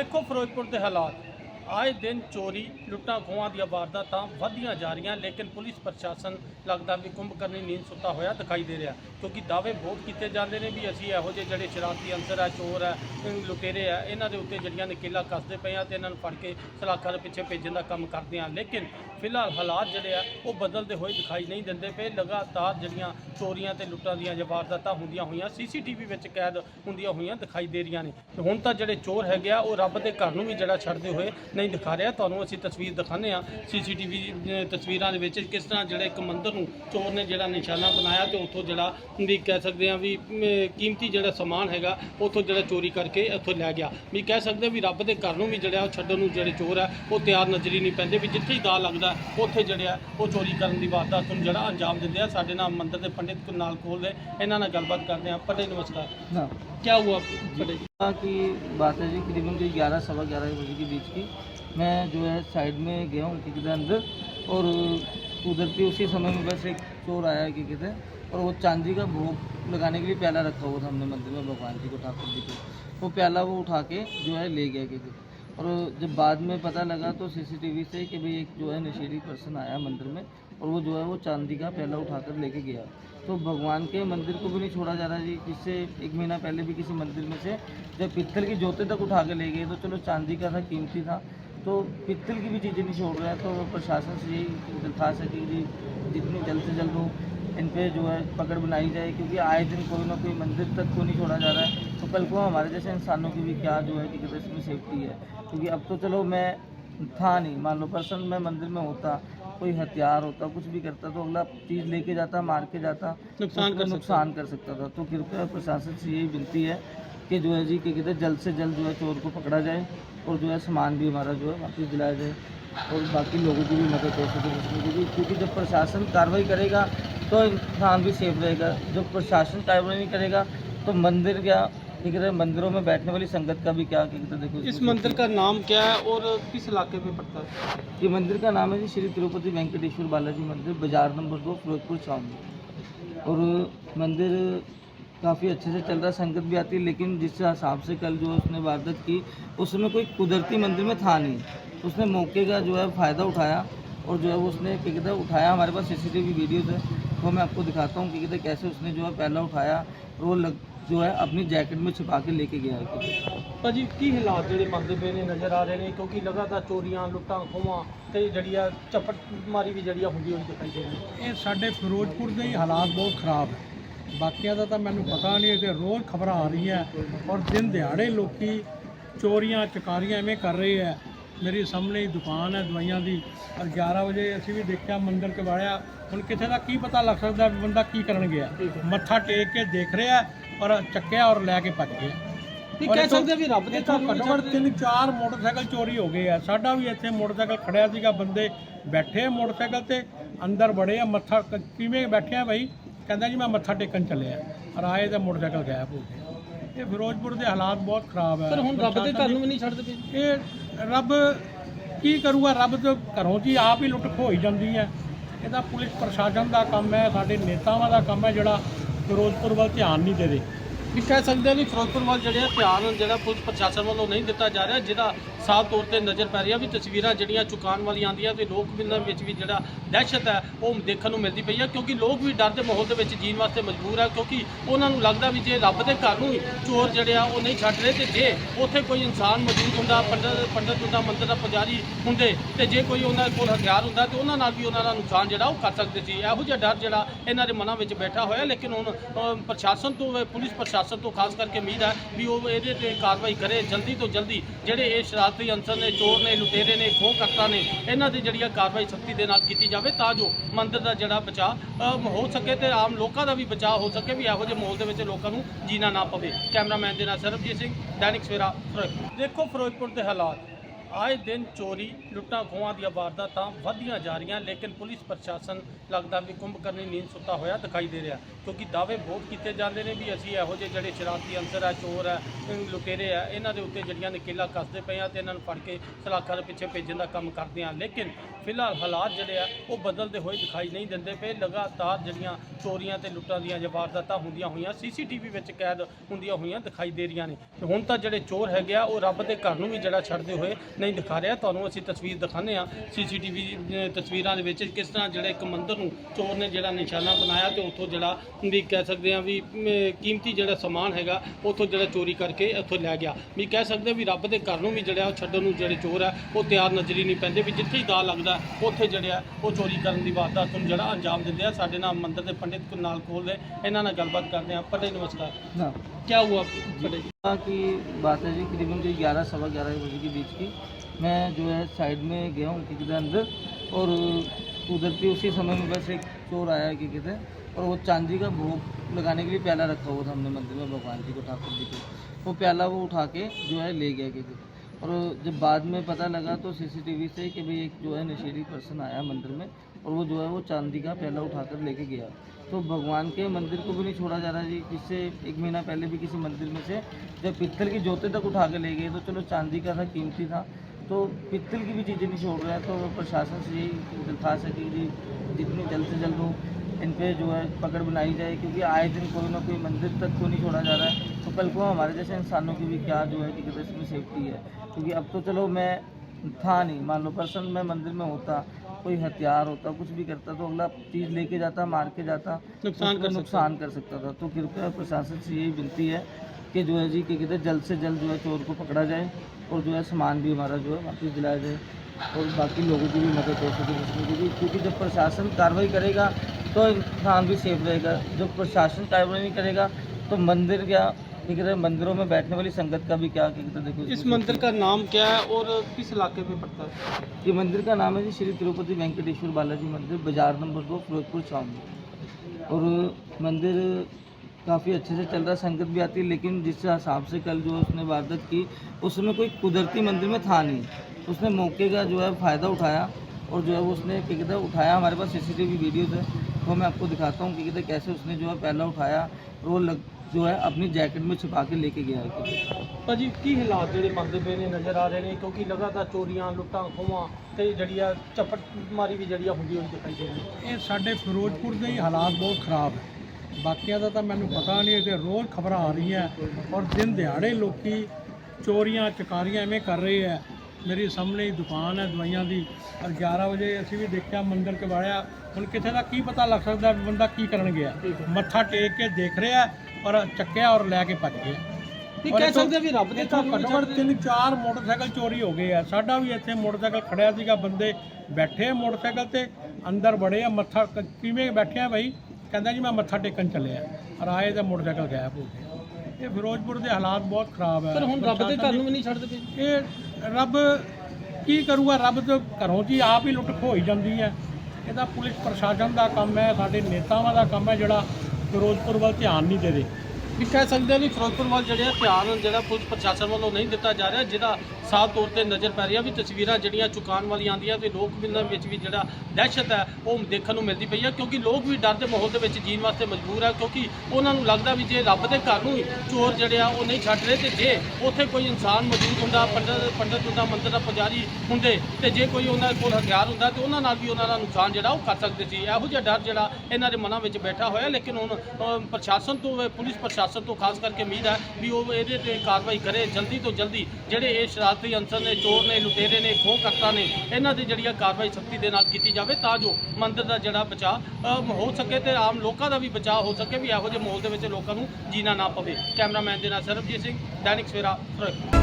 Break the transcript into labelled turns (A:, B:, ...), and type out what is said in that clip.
A: একো প্ৰয়োগ কৰোঁতে হেলত ਆਏ ਦਿਨ ਚੋਰੀ, ਲੁੱਟਾਂ, ਖੋਹਾਂ ਦੀਆਂ ਵਾਰਦਾਤਾਂ ਵਧੀਆਂ ਜਾ ਰਹੀਆਂ, ਲੇਕਿਨ ਪੁਲਿਸ ਪ੍ਰਸ਼ਾਸਨ ਲੱਗਦਾ ਵੀ ਕੁੰਭਕਰਨੀ ਨੀਂਦ ਸੁੱਤਾ ਹੋਇਆ ਦਿਖਾਈ ਦੇ ਰਿਹਾ, ਕਿਉਂਕਿ ਦਾਅਵੇ ਬਹੁਤ ਕੀਤੇ ਜਾਂਦੇ ਨੇ ਵੀ ਅਸੀਂ ਇਹੋ ਜਿਹੇ ਜਿਹੜੇ ਸ਼ਰਾਰਤੀ ਅੰਸਰ ਆ, ਚੋਰ ਆ ਲੁਟੇਰੇ ਆ, ਇਹਨਾਂ ਦੇ ਉੱਤੇ ਜਿਹੜੀਆਂ ਨਕੇਲਾ ਕੱਸਦੇ ਪਏ ਆ ਤੇ ਇਹਨਾਂ ਨੂੰ ਫੜ ਕੇ ਸਲਾਖਾਂ ਦੇ ਪਿੱਛੇ ਭੇਜਣ ਦਾ ਕੰਮ ਕਰਦੇ ਆ, ਲੇਕਿਨ ਫਿਲਹਾਲ ਹਾਲਾਤ ਜਿਹੜੇ ਆ, ਉਹ ਬਦਲਦੇ ਹੋਏ ਦਿਖਾਈ ਨਹੀਂ ਦਿੰਦੇ ਪਏ, ਲਗਾਤਾਰ ਜਿਹੜੀਆਂ ਚੋਰੀਆਂ ਤੇ ਲੁੱਟਾਂ ਦੀਆਂ ਜੇ ਵਾਰਦਾਤਾਂ ਹੁੰਦੀਆਂ ਹੋਈਆਂ, ਸੀਸੀਟੀਵੀ ਵਿੱਚ ਕੈਦ ਹੁੰਦੀਆਂ ਹੋਈਆਂ ਦਿਖਾਈ ਦੇ ਰਹੀਆਂ ਨੇ ਹੁਣ ਤਾਂ ਜਿਹੜੇ ਚੋਰ ਹੈਗੇ ਆ, ਉਹ ਰੱਬ ਦੇ ਘਰ ਨੂੰ ਵੀ ਜਿਹੜਾ ਛੱਡਦੇ ਹੋਏ ਨਹੀਂ ਦਿਖਾ ਰਿਹਾ। ਤੁਹਾਨੂੰ ਅਸੀਂ ਤਸਵੀਰ ਦਿਖਾਉਂਦੇ ਆ ਸੀਸੀਟੀਵੀ ਤਸਵੀਰਾਂ ਦੇ ਵਿੱਚ ਕਿਸ ਤਰ੍ਹਾਂ ਜਿਹੜਾ ਇੱਕ ਮੰਦਰ ਨੂੰ ਚੋਰ ਨੇ ਜਿਹੜਾ ਨਿਸ਼ਾਨਾ ਬਣਾਇਆ ਤੇ ਉੱਥੋਂ ਜਿਹੜਾ ਵੀ ਕਹਿ ਸਕਦੇ ਆ ਵੀ ਕੀਮਤੀ ਜਿਹੜਾ ਸਮਾਨ ਹੈਗਾ, ਉੱਥੋਂ ਜਿਹੜਾ ਚੋਰੀ ਕਰਕੇ ਉੱਥੋਂ ਲੈ ਗਿਆ। ਵੀ ਕਹਿ ਸਕਦੇ ਵੀ ਰੱਬ ਦੇ ਘਰ ਨੂੰ ਵੀ ਜਿਹੜਾ ਉਹ ਛੱਡਣ ਨੂੰ ਜਿਹੜੇ ਚੋਰ ਆ, ਉਹ ਤਿਆਰ ਨਜ਼ਰੀ ਨਹੀਂ ਪੈਂਦੇ। ਵੀ ਜਿੱਥੇ ਹੀ ਦਾ ਲੱਗਦਾ, ਉੱਥੇ ਜਿਹੜਾ ਉਹ ਚੋਰੀ ਕਰਨ ਦੀ ਵਾਰਦਾਤ ਨੂੰ ਜਿਹੜਾ ਅੰਜਾਮ ਦਿੰਦੇ ਆ। ਸਾਡੇ ਨਾਲ ਮੰਦਰ ਦੇ ਪੰਡਿਤ ਨਾਲ ਕੋਲ ਦੇ ਇਹਨਾਂ ਨਾਲ ਗੱਲਬਾਤ ਕਰਦੇ ਆ ਪੰਡਿਤ ਨਮਸਕਾਰ।
B: हाँ
A: ਕੀ हुआ पंडित जी?
B: यहाँ की बात है जी करीबन कोई ग्यारह सवा ग्यारह बजे के बीच की। मैं जो है साइड में गया हूँ कि किधर अंदर और उधर के उसी समय में बस एक चोर आया कि कहते और वो चांदी का भोग लगाने के लिए प्याला रखा हुआ था हमने मंदिर में भगवान जी को ठाकुर जी को। वो प्याला वो उठा के जो है ले गया कि और जब बाद में पता लगा तो सीसीटीवी से कि भाई एक जो है नशेड़ी पर्सन आया मंदिर में और वो जो है वो चांदी का प्याला उठाकर लेके गया। तो भगवान के मंदिर को भी नहीं छोड़ा जा रहा जी। जिससे एक महीना पहले भी किसी मंदिर में से। जब पित्तल की जोते तक उठा के ले गए तो चलो चांदी का था, कीमती था। तो पित्तल की भी चीज़ें नहीं छोड़ रहा है तो प्रशासन से यही दरख्वास्त है कि जी, जितनी जल्द से जल्द हो इन पर जो है पकड़ बनाई जाए, क्योंकि आए दिन कोई ना कोई मंदिर तक को नहीं छोड़ा जा रहा है। तो कल को हमारे जैसे इंसानों की भी क्या जो है कि इसमें सेफ्टी है। क्योंकि अब तो चलो मैं था नहीं। मान लो पर्सन मैं मंदिर में होता कोई हथियार होता कुछ भी करता तो अगला चीज़ लेके जाता मार के जाता
A: नुकसान
B: उसका
A: कर
B: नुकसान कर सकता था। तो कृपया प्रशासन से यही विनती है कि जो है जी कि कहते जल्द से जल्द जो है चोर को पकड़ा जाए और जो है सामान भी हमारा जो है वापस दिलाया जाए और बाकी लोगों की भी मदद हो सके क्योंकि क्योंकि जब प्रशासन कार्रवाई करेगा तो इंसान भी सेफ़ रहेगा। जब प्रशासन कार्रवाई नहीं करेगा तो मंदिर क्या ठीक है मंदिरों में बैठने वाली संगत का भी क्या कहते हैं, देखो
A: इस मंदिर का नाम क्या है और किस इलाके में पड़ता है?
B: ये मंदिर का नाम है जी श्री तिरुपति वेंकटेश्वर बालाजी मंदिर बाज़ार नंबर दो फिरोजपुर चौक और मंदिर काफ़ी अच्छे से चल रहा संगत भी आती है लेकिन जिस हिसाब से कल जो उसने वारदात की उसमें कोई कुदरती मंदिर में था नहीं। उसने मौके का जो है फ़ायदा उठाया और जो है वो उसने क्या कहते हैं उठाया हमारे पास सीसीटीवी वीडियोज़ है वो मैं आपको दिखाता हूँ कि कहते कैसे उसने जो है पहला उठाया। और वो लग जो है अपनी जैकेट में छिपा के लेके गया है
A: ਭਾਜੀ ਕੀ ਹਾਲਾਤ ਜਿਹੜੇ ਮੰਦੇ ਪਏ ਨੇ ਨਜ਼ਰ ਆ ਰਹੇ ਨੇ ਕਿਉਂਕਿ ਲਗਾਤਾਰ ਚੋਰੀਆਂ ਲੁੱਟਾਂ ਖੋਹਾਂ ਤੇ ਜਿਹੜੀ ਆ ਚਪਟ ਮਾਰੀ ਵੀ ਜਿਹੜੀ ਆ ਹੁੰਦੀ ਹੋਈ ਦਿਖਾਈ ਦੇ ਰਹੀ ਹੈ
C: ਇਹ ਸਾਡੇ ਫਿਰੋਜ਼ਪੁਰ ਦੇ ਹੀ ਹਾਲਾਤ ਬਹੁਤ ਖਰਾਬ ਹੈ ਬਾਕੀਆਂ ਦਾ ਤਾਂ ਮੈਨੂੰ ਪਤਾ ਨਹੀਂ ਤੇ ਰੋਜ਼ ਖਬਰਾਂ ਆ ਰਹੀਆਂ ਔਰ ਦਿਨ ਦਿਹਾੜੇ ਲੋਕੀ ਚੋਰੀਆਂ ਚਕਾਰੀਆਂ ਐਵੇਂ ਕਰ ਰਹੇ ਆ ਮੇਰੀ ਸਾਹਮਣੇ ਹੀ ਦੁਕਾਨ ਹੈ ਦਵਾਈਆਂ ਦੀ ਔਰ 11 ਵਜੇ ਅਸੀਂ ਵੀ ਦੇਖਿਆ ਮੰਦਿਰ ਚ ਵਾੜਿਆ ਹੁਣ ਕਿਸੇ ਦਾ ਕੀ ਪਤਾ ਲੱਗ ਸਕਦਾ ਵੀ ਬੰਦਾ ਕੀ ਕਰਨ ਗਿਆ ਮੱਥਾ ਟੇਕ ਕੇ ਦੇਖ ਰਿਹਾ ਔਰ ਚੱਕਿਆ ਔਰ ਲੈ ਕੇ ਭੱਜ ਗਿਆ ਔਰ
A: ਕਹਿ ਸਕਦੇ ਵੀ ਰੱਬ ਦੇ ਘਰ
C: ਘੱਟੋ ਘੱਟ ਤਿੰਨ ਚਾਰ ਮੋਟਰਸਾਈਕਲ ਚੋਰੀ ਹੋ ਗਏ ਆ। ਸਾਡਾ ਵੀ ਇੱਥੇ ਮੋਟਰਸਾਈਕਲ ਖੜਿਆ ਸੀਗਾ ਬੰਦੇ ਬੈਠੇ ਆ ਮੋਟਰਸਾਈਕਲ ਤੇ ਅੰਦਰ ਬੜੇ ਆ ਮੱਥਾ ਕ- ਕਿਵੇਂ ਬੈਠਿਆ ਭਾਈ ਕਹਿੰਦਾ ਜੀ ਮੈਂ ਮੱਥਾ ਟੇਕਣ ਚੱਲਿਆ। ਔਰ ਆਏ ਤਾਂ ਮੋਟਰਸਾਈਕਲ ਗਾਇਬ ਹੋ ਗਿਆ ਇਹ ਫਿਰੋਜ਼ਪੁਰ ਦੇ ਹਾਲਾਤ ਬਹੁਤ ਖਰਾਬ ਹੈ
A: ਪਰ ਹੁਣ ਰੱਬ ਦੇ ਘਰ ਨੂੰ ਵੀ ਨਹੀਂ ਛੱਡਦੇ ਪਏ।
C: ਇਹ ਰੱਬ ਕੀ ਕਰੂਗਾ? ਰੱਬ ਤਾਂ ਘਰੋਂ ਜੀ ਆਪ ਹੀ ਲੁੱਟ ਖੋਈ ਜਾਂਦੀ ਹੈ ਇਹਦਾ ਪੁਲਿਸ ਪ੍ਰਸ਼ਾਸਨ ਦਾ ਕੰਮ ਹੈ ਸਾਡੇ ਨੇਤਾਵਾਂ ਦਾ ਕੰਮ ਹੈ ਜਿਹੜਾ ਫਿਰੋਜ਼ਪੁਰ ਵੱਲ ਧਿਆਨ ਨਹੀਂ ਦੇ ਰਹੇ।
A: ਵੀ ਕਹਿ ਸਕਦੇ ਆ ਵੀ ਫਿਰੋਜ਼ਪੁਰ ਵੱਲ ਜਿਹੜੇ ਆ ਧਿਆਨ ਜਿਹੜਾ ਪੁਲਿਸ ਪ੍ਰਸ਼ਾਸਨ ਵੱਲੋਂ ਨਹੀਂ ਦਿੱਤਾ ਜਾ ਰਿਹਾ, ਜਿਹਦਾ ਸਾਫ਼ ਤੌਰ ਤੇ ਨਜ਼ਰ ਪੈ ਰਹੀ ਵੀ ਤਸਵੀਰਾਂ ਜਿਹੜੀਆਂ ਚੁਕਾਨ ਵਾਲੀਆਂ ਆਉਂਦੀਆਂ ਤੇ ਲੋਕ ਵੀ ਇਹਨਾਂ ਵਿੱਚ ਵੀ ਜਿਹੜਾ ਦਹਿਸ਼ਤ ਹੈ, ਉਹ ਦੇਖਣ ਨੂੰ ਮਿਲਦੀ ਪਈ ਹੈ ਕਿਉਂਕਿ ਲੋਕ ਵੀ ਡਰ ਦੇ ਮਾਹੌਲ ਦੇ ਵਿੱਚ ਜੀਣ ਵਾਸਤੇ ਮਜਬੂਰ ਆ, ਕਿਉਂਕਿ ਉਹਨਾਂ ਨੂੰ ਲੱਗਦਾ ਵੀ ਜੇ ਰੱਬ ਦੇ ਘਰ ਨੂੰ ਹੀ ਚੋਰ ਜਿਹੜੇ ਆ, ਉਹ ਨਹੀਂ ਛੱਡ ਰਹੇ ਤੇ ਜੇ ਉੱਥੇ ਕੋਈ ਇਨਸਾਨ ਮੌਜੂਦ ਹੁੰਦਾ, ਪੰਡਤ ਪੰਡਤ ਹੁੰਦਾ, ਮੰਦਰ ਦਾ ਪੁਜਾਰੀ ਹੁੰਦੇ ਤੇ ਜੇ ਕੋਈ ਉਹਨਾਂ ਕੋਲ ਹਥਿਆਰ ਹੁੰਦਾ ਤੇ ਉਹਨਾਂ ਨਾਲ ਵੀ ਉਹਨਾਂ ਦਾ ਨੁਕਸਾਨ ਜਿਹੜਾ ਉਹ ਕਰ ਸਕਦੇ ਸੀ। ਇਹੋ ਜਿਹਾ ਡਰ ਜਿਹੜਾ ਇਹਨਾਂ ਦੇ ਮਨਾਂ ਵਿੱਚ ਬੈਠਾ ਹੋਇਆ, ਲੇਕਿਨ ਹੁਣ ਪ੍ਰਸ਼ਾਸਨ ਤੋਂ, ਪੁਲਿਸ ਪ੍ਰਸ਼ਾਸਨ ਤੋਂ ਖਾਸ ਕਰਕੇ ਉਮੀਦ ਹੈ ਵੀ ਉਹ ਇਹਦੇ ਤੇ ਕਾਰਵਾਈ ਕਰੇ, ਜਲਦੀ ਤੋਂ ਜਲਦੀ ਜਿਹੜੇ ਇਹ ਸ਼ਰਾਬ ਸ਼ਰਾਰਤੀ ਅੰਸਰ ਨੇ, ਚੋਰ ਨੇ, ਲੁਟੇਰੇ ਨੇ ਖੋਹ ਕਰਤਾ ਨੇ, ਇਹਨਾਂ ਦੀ ਜਿਹੜੀ ਆ ਕਾਰਵਾਈ ਸਖਤੀ ਦੇ ਨਾਲ ਕੀਤੀ ਜਾਵੇ ਤਾਂ ਜੋ ਮੰਦਿਰ ਦਾ ਜਿਹੜਾ ਬਚਾਅ ਹੋ ਸਕੇ ਤੇ ਆਮ ਲੋਕਾਂ ਦਾ ਵੀ ਬਚਾਅ ਹੋ ਸਕੇ ਵੀ ਇਹੋ ਜਿਹੇ ਮਾਹੌਲ ਦੇ ਵਿੱਚ ਲੋਕਾਂ ਨੂੰ ਜੀਣਾ ਨਾ ਪਵੇ। ਕੈਮਰਾਮੈਨ ਦੇ ਨਾਲ ਸਰਬਜੀਤ ਸਿੰਘ, ਦੈਨਿਕ ਸਵੇਰਾ, ਫਿਰੋਜ਼ਪੁਰ। ਦੇਖੋ ਫਿਰੋਜ਼ਪੁਰ ਦੇ ਹਾਲਾਤ। ਆਏ ਦਿਨ ਚੋਰੀ ਲੁੱਟਾਂ ਖੋਹਾਂ ਦੀਆਂ ਵਾਰਦਾਤਾਂ ਵਧਦੀਆਂ ਜਾ ਰਹੀਆਂ, ਲੇਕਿਨ ਪੁਲਿਸ ਪ੍ਰਸ਼ਾਸਨ ਲੱਗਦਾ ਵੀ ਕੁੰਭ ਕਰਨੀ ਨੀਂਦ ਸੁੱਤਾ ਹੋਇਆ ਦਿਖਾਈ ਦੇ ਰਿਹਾ, ਕਿਉਂਕਿ ਦਾਅਵੇ ਬਹੁਤ ਕੀਤੇ ਜਾਂਦੇ ਨੇ ਵੀ ਅਸੀਂ ਇਹੋ ਜਿਹੇ ਜਿਹੜੇ ਸ਼ਰਾਰਤੀ ਅੰਸਰ ਹੈ ਚੋਰ ਹੈ ਲੁਟੇਰੇ ਆ, ਇਹਨਾਂ ਦੇ ਉੱਤੇ ਜਿਹੜੀਆਂ ਨਕੇਲਾ ਕੱਸਦੇ ਪਏ ਆ ਤੇ ਇਹਨਾਂ ਨੂੰ ਫੜ ਕੇ ਸਲਾਖਾਂ ਦੇ ਪਿੱਛੇ ਭੇਜਣ ਦਾ ਕੰਮ ਕਰਦੇ ਆ, ਲੇਕਿਨ ਫਿਲਹਾਲ ਹਾਲਾਤ ਜਿਹੜੇ ਆ ਉਹ ਬਦਲਦੇ ਹੋਏ ਦਿਖਾਈ ਨਹੀਂ ਦਿੰਦੇ ਪਏ, ਲਗਾਤਾਰ ਜਿਹੜੀਆਂ ਚੋਰੀਆਂ ਤੇ ਲੁੱਟਾਂ ਦੀਆਂ ਜੇ ਵਾਰਦਾਤਾਂ ਹੁੰਦੀਆਂ ਹੋਈਆਂ, ਸੀਸੀਟੀਵੀ ਵਿੱਚ ਕੈਦ ਹੁੰਦੀਆਂ ਹੋਈਆਂ ਦਿਖਾਈ ਦੇ ਰਹੀਆਂ ਨੇ ਹੁਣ ਤਾਂ ਜਿਹੜੇ ਚੋਰ ਹੈਗੇ ਆ, ਉਹ ਰੱਬ ਦੇ ਘਰ ਨੂੰ ਵੀ ਜਿਹੜਾ ਛੱਡਦੇ ਹੋਏ ਨਹੀਂ ਦਿਖਾ ਰਿਹਾ, ਤੁਹਾਨੂੰ ਅਸੀਂ ਤਸਵੀਰ ਦਿਖਾਉਂਦੇ ਆ ਸੀਸੀਟੀਵੀ ਤਸਵੀਰਾਂ ਦੇ ਵਿੱਚ ਕਿਸ ਤਰ੍ਹਾਂ ਜਿਹੜਾ ਇੱਕ ਮੰਦਿਰ ਨੂੰ ਚੋਰ ਨੇ ਜਿਹੜਾ ਨਿਸ਼ਾਨਾ ਬਣਾਇਆ ਤੇ ਉੱਥੋਂ ਜਿਹੜਾ ਵੀ ਕਹਿ ਸਕਦੇ ਆ ਵੀ ਅਮ, ਕੀਮਤੀ ਜਿਹੜਾ ਸਮਾਨ ਹੈਗਾ ਉੱਥੋਂ ਜਿਹੜਾ ਚੋਰੀ ਕਰਕੇ ਉੱਥੋਂ ਲੈ ਗਿਆ ਵੀ ਕਹਿ ਸਕਦੇ ਵੀ ਰੱਬ ਦੇ ਘਰ ਨੂੰ ਵੀ ਜਿਹੜਾ ਉਹ ਛੱਡਣ ਨੂੰ ਜਿਹੜੇ ਚੋਰ ਆ ਉਹ ਤਿਆਰ ਨਜ਼ਰੀ ਨਹੀਂ ਪੈਂਦੇ ਵੀ ਜਿੱਥੇ ਹੀ ਦਾ ਲੱਗਦਾ ਉੱਥੇ ਜਿਹੜਾ ਉਹ ਚੋਰੀ ਕਰਨ ਦੀ ਵਾਰਦਾਤ ਨੂੰ ਜਿਹੜਾ ਅੰਜਾਮ ਦਿੰਦੇ ਆ ਸਾਡੇ ਨਾਲ ਮੰਦਿਰ ਦੇ ਪੰਡਿਤ ਨਾਲ ਕੋਲ ਨੇ ਇਹਨਾਂ ਨਾਲ ਗੱਲਬਾਤ ਕਰਦੇ ਆ ਪੰਡਿਤ ਨਮਸਕਾਰ
B: ना
A: ਕੀ ਹੁਆ पंडित जी
B: सुबह की बात है जी करीबन जो ग्यारह सवा ग्यारह बजे के बीच की मैं जो है साइड में गया हूँ किसी अंदर और कुदरती उसी समय में बस एक चोर आया कि कहते और वो चांदी का भोग लगाने के लिए प्याला रखा हुआ था हमने मंदिर में भगवान जी को, ठाकुर जी को। वो प्याला वो उठा के जो है ले गया कि और जब बाद में पता लगा तो सीसीटीवी से कि भाई एक जो है नशेड़ी पर्सन आया मंदिर में और वो जो है वो चांदी का प्याला उठाकर लेके गया। तो भगवान के मंदिर को भी नहीं छोड़ा जा रहा जी, जिससे एक महीना पहले भी किसी मंदिर में से जब पित्तल की जोते तक उठा के ले गए तो चलो चांदी का था, कीमती था। तो पित्तल की भी चीज़ें नहीं छोड़ रहे हैं तो प्रशासन से यही दरख्वास्त है कि जितनी जल्द से जल्द हो इन पर जो है पकड़ बनाई जाए क्योंकि आए दिन कोई ना कोई मंदिर तक को नहीं छोड़ा जा रहा है। तो कल को हमारे जैसे इंसानों की भी क्या जो है कि हैं इसमें सेफ्टी है। क्योंकि अब तो चलो मैं था नहीं मान लो पर्सन मैं मंदिर में होता कोई हथियार होता कुछ भी करता तो अगला चीज़ लेके जाता मार के जाता
A: नुकसान कर
B: नुकसान कर सकता था। तो कृपया प्रशासन से यही विनती है कि जो है जी कि हैं जल्द से जल्द जो है चोर को पकड़ा जाए। और जो है सामान भी हमारा जो है वापस दिलाया जाए और बाकी लोगों की भी मदद हो सके जिसमें क्योंकि क्योंकि जब प्रशासन कार्रवाई करेगा तो इंसान भी सेफ़ रहेगा। जब प्रशासन कार्रवाई नहीं करेगा तो मंदिर क्या कहते हैं मंदिरों में बैठने वाली संगत का भी क्या क्या कहते देखो
A: इस मंदिर का नाम क्या है और किस इलाके में पड़ता है?
B: ये मंदिर का नाम है जी श्री तिरुपति वेंकटेश्वर बालाजी मंदिर बाज़ार नंबर दो फिरोजपुर छावनी। और मंदिर काफ़ी अच्छे से चल रहा है संगत भी आती है लेकिन जिस हिसाब से कल जो उसने वारदात की उसमें कोई कुदरती मंदिर में था नहीं उसने मौके का जो है फ़ायदा उठाया और जो है वो उसने क्या कहते हैं उठाया हमारे पास सीसीटीवी वीडियोज़ है वो मैं आपको दिखाता हूँ कि कहते हैं कैसे उसने जो है पहला उठाया और वो लग जो है अपनी जैकेट में छिपा के लेके गया है
A: ਭਾਜੀ ਕੀ ਹਾਲਾਤ ਜਿਹੜੇ ਮੰਦੇ ਪਏ ਨੇ ਨਜ਼ਰ ਆ ਰਹੇ ਨੇ ਕਿਉਂਕਿ ਲਗਾਤਾਰ ਚੋਰੀਆਂ ਲੁੱਟਾਂ ਖੋਹਾਂ ਤੇ ਜਿਹੜੀ ਆ ਚਪਟ ਮਾਰੀ ਵੀ ਜਿਹੜੀ ਆ ਹੁੰਦੀ ਹੋਈ ਦਿਖਾਈ ਦੇ ਰਹੀ ਹੈ
C: ਇਹ ਸਾਡੇ ਫਿਰੋਜ਼ਪੁਰ ਦੇ ਹੀ ਹਾਲਾਤ ਬਹੁਤ ਖਰਾਬ ਹੈ ਬਾਕੀਆਂ ਦਾ ਤਾਂ ਮੈਨੂੰ ਪਤਾ ਨਹੀਂ ਤੇ ਰੋਜ਼ ਖਬਰਾਂ ਆ ਰਹੀਆਂ। ਔਰ ਦਿਨ ਦਿਹਾੜੇ ਲੋਕੀ ਚੋਰੀਆਂ ਚਕਾਰੀਆਂ ਐਵੇਂ ਕਰ ਰਹੇ ਹੈ ਮੇਰੀ ਸਾਹਮਣੇ ਹੀ ਦੁਕਾਨ ਹੈ ਦਵਾਈਆਂ ਦੀ। ਔਰ 11 ਵਜੇ ਅਸੀਂ ਵੀ ਦੇਖਿਆ ਮੰਦਿਰ ਚ ਵੜਿਆ। ਹੁਣ ਕਿਸੇ ਦਾ ਕੀ ਪਤਾ ਲੱਗ ਸਕਦਾ ਵੀ ਬੰਦਾ ਕੀ ਕਰਨ ਗਿਆ। ਮੱਥਾ ਟੇਕ ਕੇ ਦੇਖ ਰਿਹਾ ਔਰ ਚੱਕਿਆ ਔਰ ਲੈ ਕੇ ਭੱਜ ਗਿਆ।
A: ਨਹੀਂ ਕਹਿ ਸਕਦੇ ਵੀ ਰੱਬ ਦੇ ਨੂੰ
C: ਘੱਟੋ ਘੱਟ ਤਿੰਨ ਚਾਰ ਮੋਟਰਸਾਈਕਲ ਚੋਰੀ ਹੋ ਗਏ ਆ। ਸਾਡਾ ਵੀ ਇੱਥੇ ਮੋਟਰਸਾਈਕਲ ਖੜਿਆ ਸੀਗਾ ਬੰਦੇ ਬੈਠੇ ਆ ਮੋਟਰਸਾਈਕਲ ਤੇ ਅੰਦਰ ਬੜੇ ਆ ਮੱਥਾ ਕ- ਕਿਵੇਂ ਬੈਠੇ ਆ ਭਾਈ ਕਹਿੰਦਾ ਜੀ ਮੈਂ ਮੱਥਾ ਟੇਕਣ ਚੱਲਿਆ। ਆਏ ਤਾਂ ਮੋਟਰਸਾਈਕਲ ਗਾਇਬ ਹੋ ਗਿਆ। ਇਹ ਫਿਰੋਜ਼ਪੁਰ ਦੇ ਹਾਲਾਤ ਬਹੁਤ ਖਰਾਬ ਹੈ
A: ਪਰ ਹੁਣ ਰੱਬ ਦੇ ਘਰ ਨੂੰ ਵੀ ਨਹੀਂ ਛੱਡਦੇ ਪਏ।
C: ਦੀ- ਇਹ ਰੱਬ ਕੀ ਕਰੂਗਾ? ਰੱਬ ਤਾਂ ਘਰੋਂ ਹੀ ਆਪ ਹੀ ਲੁੱਟ ਖੋਈ ਜਾਂਦੀ ਹੈ। ਇਹਦਾ ਪੁਲਿਸ ਪ੍ਰਸ਼ਾਸਨ ਦਾ ਕੰਮ ਹੈ ਸਾਡੇ ਨੇਤਾਵਾਂ ਦਾ ਕੰਮ ਹੈ ਜਿਹੜਾ ਫਿਰੋਜ਼ਪੁਰ ਵੱਲ ਧਿਆਨ ਨਹੀਂ ਦੇ ਰਹੇ।
A: ਵੀ ਕਹਿ ਸਕਦੇ ਆ ਵੀ ਫਿਰੋਜ਼ਪੁਰ ਵੱਲ ਜਿਹੜੇ ਧਿਆਨ ਜਿਹੜਾ ਪੁਲਿਸ ਪ੍ਰਸ਼ਾਸਨ ਵੱਲੋਂ ਨਹੀਂ ਦਿੱਤਾ ਜਾ ਰਿਹਾ ਜਿਹਦਾ ਸਾਫ਼ ਤੌਰ ਤੇ ਨਜ਼ਰ ਪੈ ਰਹੀਆਂ ਵੀ ਤਸਵੀਰਾਂ ਜਿਹੜੀਆਂ ਚੁਕਾਨ ਵਾਲੀਆਂ ਆਉਂਦੀਆਂ ਤੇ ਲੋਕ ਵੀ ਇਹਨਾਂ ਵਿੱਚ ਵੀ ਜਿਹੜਾ ਦਹਿਸ਼ਤ ਹੈ ਉਹ ਦੇਖਣ ਨੂੰ ਮਿਲਦੀ ਪਈ ਹੈ ਕਿਉਂਕਿ ਲੋਕ ਵੀ ਡਰ ਦੇ ਮਾਹੌਲ ਦੇ ਵਿੱਚ ਜੀਣ ਵਾਸਤੇ ਮਜਬੂਰ ਹੈ ਕਿਉਂਕਿ ਉਹਨਾਂ ਨੂੰ ਲੱਗਦਾ ਵੀ ਜੇ ਰੱਬ ਦੇ ਘਰ ਨੂੰ ਚੋਰ ਜਿਹੜੇ ਆ ਉਹ ਨਹੀਂ ਛੱਡ ਰਹੇ ਤੇ ਜੇ ਉੱਥੇ ਕੋਈ ਇਨਸਾਨ ਮੌਜੂਦ ਹੁੰਦਾ, ਪੰਡਤ ਪੰਡਤ ਹੁੰਦਾ, ਮੰਦਰ ਦਾ ਪੁਜਾਰੀ ਹੁੰਦੇ ਤੇ ਜੇ ਕੋਈ ਉਹਨਾਂ ਕੋਲ ਹਥਿਆਰ ਹੁੰਦਾ ਤੇ ਉਹਨਾਂ ਨਾਲ ਵੀ ਉਹਨਾਂ ਦਾ ਨੁਕਸਾਨ ਜਿਹੜਾ ਉਹ ਕਰ ਸਕਦੇ ਸੀ। ਇਹੋ ਜਿਹਾ ਡਰ ਜਿਹੜਾ ਇਹਨਾਂ ਦੇ ਮਨਾਂ ਵਿੱਚ ਬੈਠਾ ਹੋਇਆ, ਲੇਕਿਨ ਹੁਣ ਪ੍ਰਸ਼ਾਸਨ ਤੋਂ, ਪੁਲਿਸ ਪ੍ਰਸ਼ਾਸਨ ਤੋਂ ਖਾਸ ਕਰਕੇ ਉਮੀਦ ਹੈ ਵੀ ਉਹ ਇਹਦੇ ਤੇ ਕਾਰਵਾਈ ਕਰੇ, ਜਲਦੀ ਤੋਂ ਜਲਦੀ ਜਿਹੜੇ ਇਹ ਸ਼ਰਾਰਤੀ ਅੰਸਰ ਨੇ, ਚੋਰ ਨੇ, ਲੁਟੇਰੇ ਨੇ, ਖੋਹ ਕਰਤਾ ਨੇ, ਇਹਨਾਂ ਦੀ ਜਿਹੜੀ ਆ ਕਾਰਵਾਈ ਸਖਤੀ ਦੇ ਨਾਲ ਕੀਤੀ ਜਾਵੇ ਤਾਂ ਜੋ ਮੰਦਰ ਦਾ ਜਿਹੜਾ ਬਚਾਅ ਹੋ ਸਕੇ ਤੇ ਆਮ ਲੋਕਾਂ ਦਾ ਵੀ ਬਚਾਅ ਹੋ ਸਕੇ ਵੀ ਇਹੋ ਜਿਹੇ ਮਾਹੌਲ ਦੇ ਵਿੱਚ ਲੋਕਾਂ ਨੂੰ ਜੀਣਾ ਨਾ ਪਵੇ। ਕੈਮਰਾਮੈਨ ਦੇ ਨਾਲ ਸਰਬਜੀਤ ਸਿੰਘ, ਦੈਨਿਕ ਸਵੇਰਾ, ਫਿਰੋਜ਼ਪੁਰ।